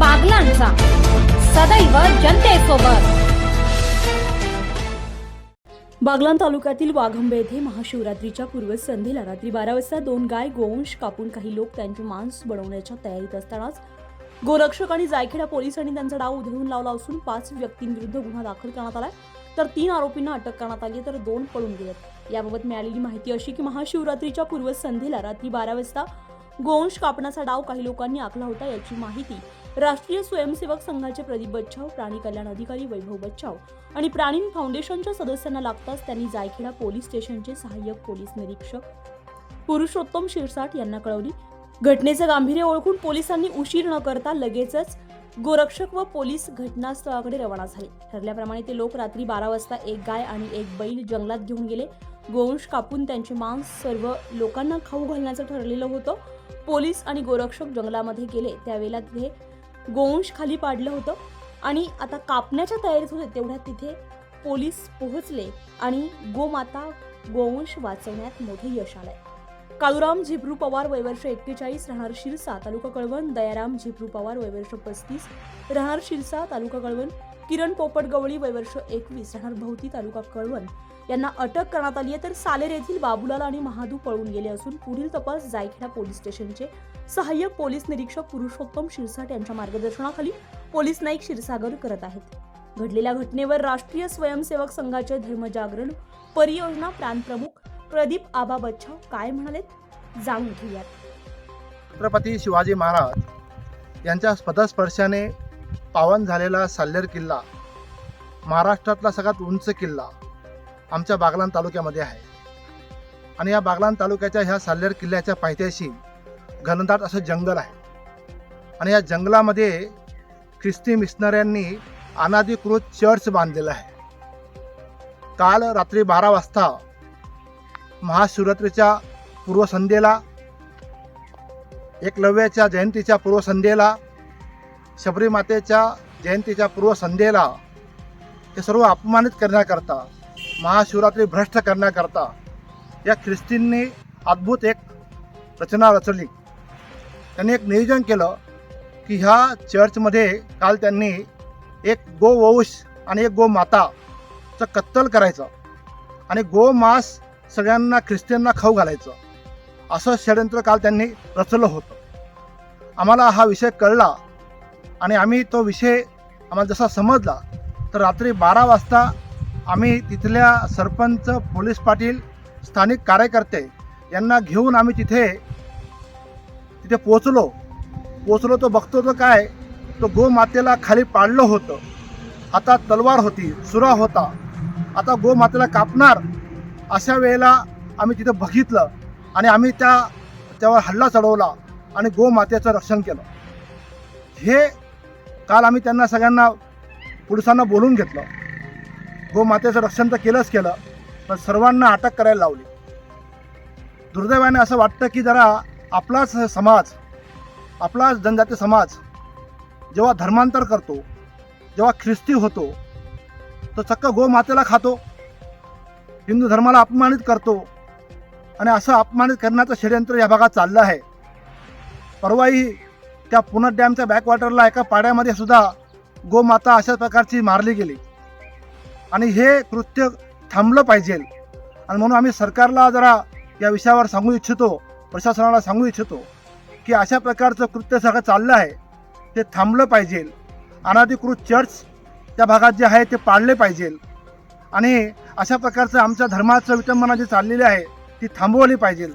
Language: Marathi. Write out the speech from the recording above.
बागलांचा. सदैव जनतेसोबत. बागलान तालुक्यातील वाघंबे येथे महाशिवरात्रीच्या पूर्वसंध्येला रात्री बारा वाजता दोन गाय गोवंश कापून काही लोक त्यांचे मांस बनवण्याच्या तयारीत असतानाच गोरक्षक आणि जायखेडा पोलिसांनी त्यांचा डाव उधळून लावला असून पाच व्यक्तींविरुद्ध गुन्हा दाखल करण्यात आला तर तीन आरोपींना अटक करण्यात आली तर दोन पळून गेलेत. याबाबत मिळालेली माहिती अशी की महाशिवरात्रीच्या पूर्वसंध्येला रात्री बारा वाजता गोवंश कापण्याचा डाव काही लोकांनी आखला होता याची माहिती राष्ट्रीय स्वयंसेवक संघाचे प्रदीप बच्चाव प्राणी कल्याण अधिकारी वैभव बच्चाव आणि प्राणी फाउंडेशनच्या सदस्यांना लागताच त्यांनी जायखेडा पोलीस स्टेशनचे सहाय्यक पोलीस निरीक्षक पुरुषोत्तम शिरसाट यांना कळवली. घटनेचं गांभीर्य ओळखून पोलिसांनी उशीर न करता लगेचच गोरक्षक व पोलीस घटनास्थळाकडे रवाना झाले. ठरल्याप्रमाणे ते लोक रात्री बारा वाजता एक गाय आणि एक बैल जंगलात घेऊन गेले. गोवंश कापून त्यांचे मांस सर्व लोकांना खाऊ घालण्याचं ठरलेलं होतं. पोलीस आणि गोरक्षक जंगलामध्ये गेले. त्यावेळेला तिथे गोवंश खाली पाडलं होतं आणि आता कापण्याच्या तयारीत होते. तेवढ्यात तिथे पोलीस पोहोचले आणि गोमाता गोवंश वाचवण्यात मोठे यश आलंय. काळूराम झिब्रू पवार वयवर्ष एक्केचाळीस राहणार शिरसा तालुका कळवण दयाराम झिब्रू पवार वयवर्ष पस्तीस राहणार शिरसा तालुका कळवण किरण पोपट गवळी वयवर्ष एकवीस राहणार भोवती तालुका कळवण. यांना अटक करण्यात आली आहे. तर सालेर येथील बाबुलाल आणि महादू पळून गेले असून पुढील तपास जायखेडा पोलीस स्टेशनचे सहाय्यक पोलीस निरीक्षक पुरुषोत्तम शिरसाट यांच्या मार्गदर्शनाखाली पोलीस नाईक क्षीरसागर करत आहेत. घडलेल्या घटनेवर राष्ट्रीय स्वयंसेवक संघाचे धर्मजागरण परियोजना प्रांतप्रमुख प्रदीप आबा बच्चा काय म्हणालेत? जाणून घेऊयात. छत्रपती शिवाजी महाराज यांच्या पदस्पर्शाने पावन झालेला साल्हेर किल्ला महाराष्ट्रातला सगळ्यात उंच किल्ला आमच्या बागलाण तालुक्यामध्ये आहे. आणि या बागलाण तालुक्याच्या ह्या साल्हेर किल्ल्याच्या पायथ्याशी घनदाट असं जंगल आहे. आणि या जंगलामध्ये ख्रिस्ती मिशनऱ्यांनी अनाधिकृत चर्च बांधलेला आहे. काल रात्री बारा वाजता महाशिवरात्रीच्या पूर्वसंध्येला एकलव्याच्या जयंतीच्या पूर्वसंध्येला शबरीमातेच्या जयंतीच्या पूर्वसंध्येला हे सर्व अपमानित करण्याकरता महाशिवरात्री भ्रष्ट करण्याकरता या ख्रिस्तींनी अद्भुत एक रचना रचली. त्यांनी एक नियोजन केलं की ह्या चर्चमध्ये काल त्यांनी एक गोवंश आणि एक गोमाताचं कत्तल करायचं आणि गोमांस सगळ्यांना ख्रिस्त्यांना खाऊ घालायचं. असं षडयंत्र काल त्यांनी रचलं होतं. आम्हाला हा विषय कळला आणि आम्ही तो विषय आम्हाला जसा समजला तर रात्री बारा वाजता आम्ही तिथल्या सरपंच पोलीस पाटील स्थानिक कार्यकर्ते यांना घेऊन आम्ही तिथे तिथे पोचलो पोचलो तो बघतो तर काय? तो गोमातेला खाली पाडलं होतं. आता तलवार होती सुरा होता. आता गोमातेला कापणार अशा वेळेला आम्ही तिथं बघितलं आणि आम्ही त्या त्यावर हल्ला चढवला आणि गोमातेचं रक्षण केलं. हे काल आम्ही त्यांना सगळ्यांना पोलिसांना बोलून घेतलं. गोमातेचं रक्षण तर केलंच केलं पण सर्वांना अटक करायला लावली. दुर्दैवाने असं वाटतं की जरा आपलाच समाज आपलाच जनजाती समाज जेव्हा धर्मांतर करतो जेव्हा ख्रिस्ती होतो तो चक्क गोमातेला खातो हिंदू धर्माला अपमानित करतो आणि असं अपमानित करण्याचं षडयंत्र या भागात चाललं आहे. परवाही त्या पुनर डॅमच्या बॅकवॉटरला एका पाड्यामध्ये सुद्धा गोमाता अशा प्रकारची मारली गेली. आणि हे कृत्य थांबलं पाहिजे. आणि म्हणून आम्ही सरकारला जरा या विषयावर सांगू इच्छितो प्रशासनाला सांगू इच्छितो की अशा प्रकारचं कृत्य सगळं चाललं आहे ते थांबलं पाहिजे. अनाधिकृत चर्च त्या भागात जे आहे ते पाळले पाहिजे. आणि अशा प्रकारचं आमच्या धर्माचं विटंबना जी चाललेली आहे ती थांबवली पाहिजे.